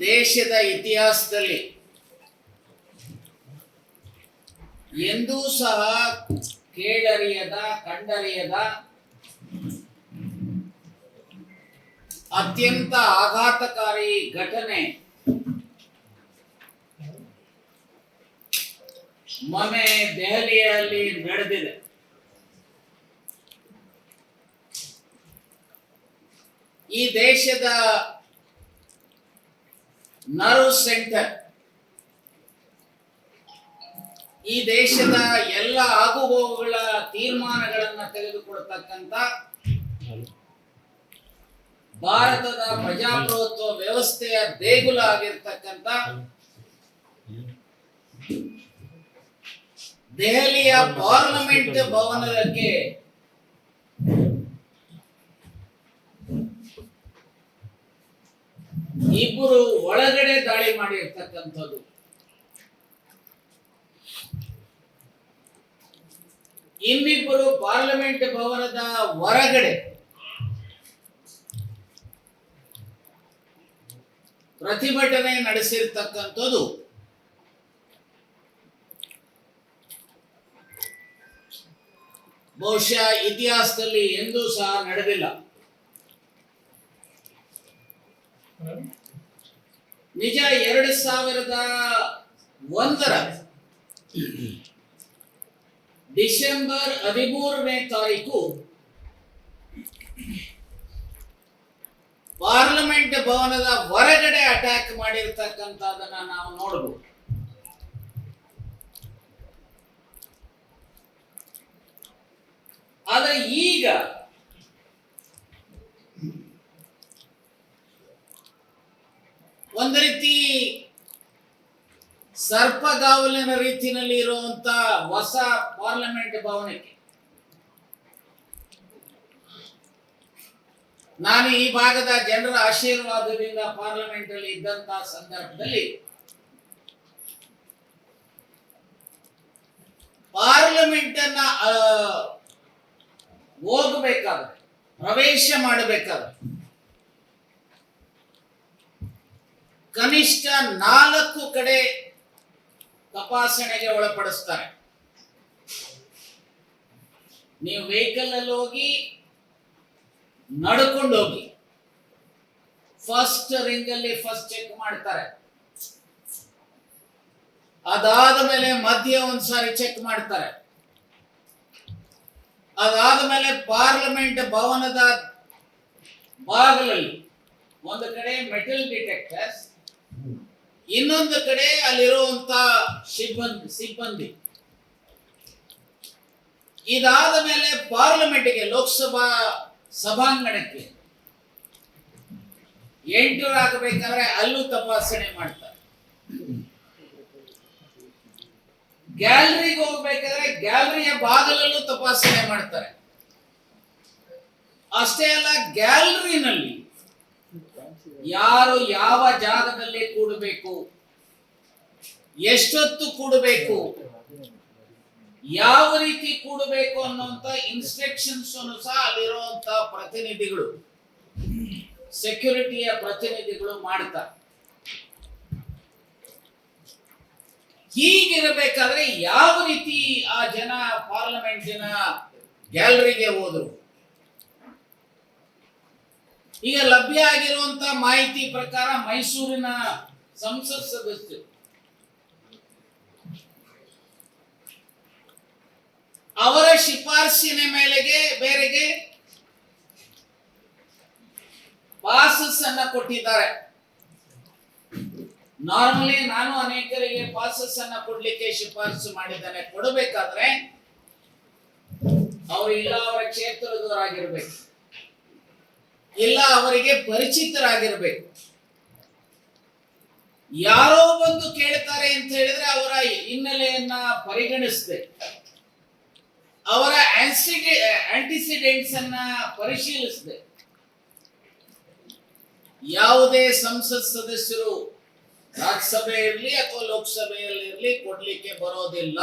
ದೇಶದ ಇತಿಹಾಸದಲ್ಲಿ ಎಂದೂ ಸಹ ಕೇಳರಿಯದ ಕಂಡರಿಯದ ಅತ್ಯಂತ ಆಘಾತಕಾರಿ ಘಟನೆ ಮೊನ್ನೆ ದೆಹಲಿಯಲ್ಲಿ ನಡೆದಿದೆ. ಈ ದೇಶದ ನರ್ವ್ ಸೆಂಟರ್ ಈ ದೇಶದ ಎಲ್ಲ ಆಗುಹೋಗುಗಳ ತೀರ್ಮಾನಗಳನ್ನ ತೆಗೆದುಕೊಳ್ತಕ್ಕಂಥ ಭಾರತದ ಪ್ರಜಾಪ್ರಭುತ್ವ ವ್ಯವಸ್ಥೆಯ ದೇಗುಲ ಆಗಿರ್ತಕ್ಕಂತ ದೆಹಲಿಯ ಪಾರ್ಲಿಮೆಂಟ್ ಭವನಕ್ಕೆ ಇಬ್ಬರು ಒಳಗಡೆ ದಾಳಿ ಮಾಡಿರ್ತಕ್ಕಂಥದ್ದು. ಇನ್ನಿಬ್ಬರು ಪಾರ್ಲಿಮೆಂಟ್ ಭವನದ ಹೊರಗಡೆ ಪ್ರತಿಭಟನೆ ನಡೆಸಿರ್ತಕ್ಕಂಥದ್ದು. ಬಹುಶಃ ಇತಿಹಾಸದಲ್ಲಿ ಎಂದೂ ಸಹ ನಡೆದಿಲ್ಲ. ನಿಜ ಎರಡು ಸಾವಿರದ ಒಂದರ ಡಿಸೆಂಬರ್ ಹದಿಮೂರನೇ ತಾರೀಕು ಪಾರ್ಲಿಮೆಂಟ್ ಭವನದ ಹೊರಗಡೆ ಅಟ್ಯಾಕ್ ಮಾಡಿರ್ತಕ್ಕಂಥದನ್ನ ನಾವು ನೋಡಬಹುದು ಆದರೆ ಈಗ ಒಂದು ರೀತಿ ಸರ್ಪಗಾವಲಿನ ರೀತಿಯಲ್ಲಿ ಇರುವಂತ ಹೊಸ ಪಾರ್ಲಿಮೆಂಟ್ ಭವನಕ್ಕೆ. ನಾನು ಈ ಭಾಗದ ಜನರ ಆಶೀರ್ವಾದದಿಂದ ಪಾರ್ಲಿಮೆಂಟ್ ಅಲ್ಲಿ ಇದ್ದಂತ ಸಂದರ್ಭದಲ್ಲಿ ಪಾರ್ಲಿಮೆಂಟ್ ಅನ್ನ ಹೋಗಬೇಕಾದ್ರೆ, ಪ್ರವೇಶ ಮಾಡಬೇಕಾದ್ರೆ ಕನಿಷ್ಠ ನಾಲ್ಕು ಕಡೆ ತಪಾಸಣೆಗೆ ಒಳಪಡಿಸ್ತಾರೆ. ನೀವು ವೆಹಿಕಲ್ ಅಲ್ಲಿ ಹೋಗಿ, ನಡ್ಕೊಂಡು ಹೋಗಿ ಫಸ್ಟ್ ರಿಂಗ್ ಅಲ್ಲಿ ಫಸ್ಟ್ ಚೆಕ್ ಮಾಡ್ತಾರೆ. ಅದಾದ ಮೇಲೆ ಮಧ್ಯ ಒಂದ್ಸಾರಿ ಚೆಕ್ ಮಾಡ್ತಾರೆ. ಅದಾದ ಮೇಲೆ ಪಾರ್ಲಿಮೆಂಟ್ ಭವನದ ಬಾಗಿಲಲ್ಲಿ, ಒಂದು ಕಡೆ ಮೆಟಲ್ ಡಿಟೆಕ್ಟರ್ಸ್ ಇನ್ನೊಂದು ಕಡೆ ಅಲ್ಲಿರುವಂತ ಸಿಬ್ಬಂದಿ ಸಿಬ್ಬಂದಿ. ಇದಾದ ಮೇಲೆ ಪಾರ್ಲಿಮೆಂಟ್ಗೆ ಲೋಕಸಭಾ ಸಭಾಂಗಣಕ್ಕೆ ಎಂಟರ್ ಆಗಬೇಕಾದ್ರೆ ಅಲ್ಲೂ ತಪಾಸಣೆ ಮಾಡ್ತಾರೆ. ಗ್ಯಾಲರಿಗೆ ಹೋಗ್ಬೇಕಾದ್ರೆ ಗ್ಯಾಲರಿಯ ಬಾಗಿಲಲ್ಲೂ ತಪಾಸಣೆ ಮಾಡ್ತಾರೆ. ಅಷ್ಟೇ ಅಲ್ಲ, ಗ್ಯಾಲರಿನಲ್ಲಿ ಯಾರು ಯಾವ ಜಾಗದಲ್ಲಿ ಕೂಡಬೇಕು? ಎಷ್ಟೊತ್ತು ಕೂಡಬೇಕು? ಯಾವ ರೀತಿ ಕೂಡಬೇಕು ಅನ್ನುವಂತ ಇನ್ಸ್ಟ್ರಕ್ಷನ್ಸ್ ಸಹ ಅಲ್ಲಿರುವಂತ ಪ್ರತಿನಿಧಿಗಳು ಸೆಕ್ಯೂರಿಟಿಯ ಪ್ರತಿನಿಧಿಗಳು ಮಾಡ್ತಾರೆ. ಹೀಗಿರಬೇಕಾದ್ರೆ ಯಾವ ರೀತಿ ಆ ಜನ ಪಾರ್ಲಿಮೆಂಟಿನ ಗ್ಯಾಲರಿಗೆ ಹೋದ್ರು? ಈಗ ಲಭ್ಯ ಆಗಿರುವಂತ ಮಾಹಿತಿ ಪ್ರಕಾರ ಮೈಸೂರಿನ ಸಂಸತ್ ಸದಸ್ಯರು. ಅವರ ಶಿಫಾರಸಿನ ಮೇಲೆಗೆ ಬೇರೆಗೆ ಪಾಸಸ್ ಅನ್ನ ಕೊಟ್ಟಿದ್ದಾರೆ. ನಾರ್ಮಲಿ ನಾನು ಅನೇಕರಿಗೆ ಪಾಸಸ್ ಅನ್ನ ಕೊಡ್ಲಿಕ್ಕೆ ಶಿಫಾರಸು ಮಾಡಿದ್ದಾನೆ. ಕೊಡಬೇಕಾದ್ರೆ ಅವರು ಇಲ್ಲ, ಅವರ ಕ್ಷೇತ್ರದವರಾಗಿರ್ಬೇಕು. ಇಲ್ಲ ಅವರಿಗೆ ಪರಿಚಿತರಾಗಿರ್ಬೇಕು. ಯಾರೋ ಬಂದು ಕೇಳ್ತಾರೆ ಅಂತ ಹೇಳಿದ್ರೆ ಅವರ ಹಿನ್ನೆಲೆಯನ್ನ ಪರಿಗಣಿಸದೆ ಅವರ ಆಂಟಿಸಿಡೆಂಟ್ಸ್ ಅನ್ನ ಪರಿಶೀಲಿಸದೆ ಯಾವುದೇ ಸಂಸತ್ ಸದಸ್ಯರು ರಾಜ್ಯಸಭೆ ಇರಲಿ ಅಥವಾ ಲೋಕಸಭೆಯಲ್ಲಿ ಇರಲಿ ಕೊಡ್ಲಿಕ್ಕೆ ಬರೋದಿಲ್ಲ.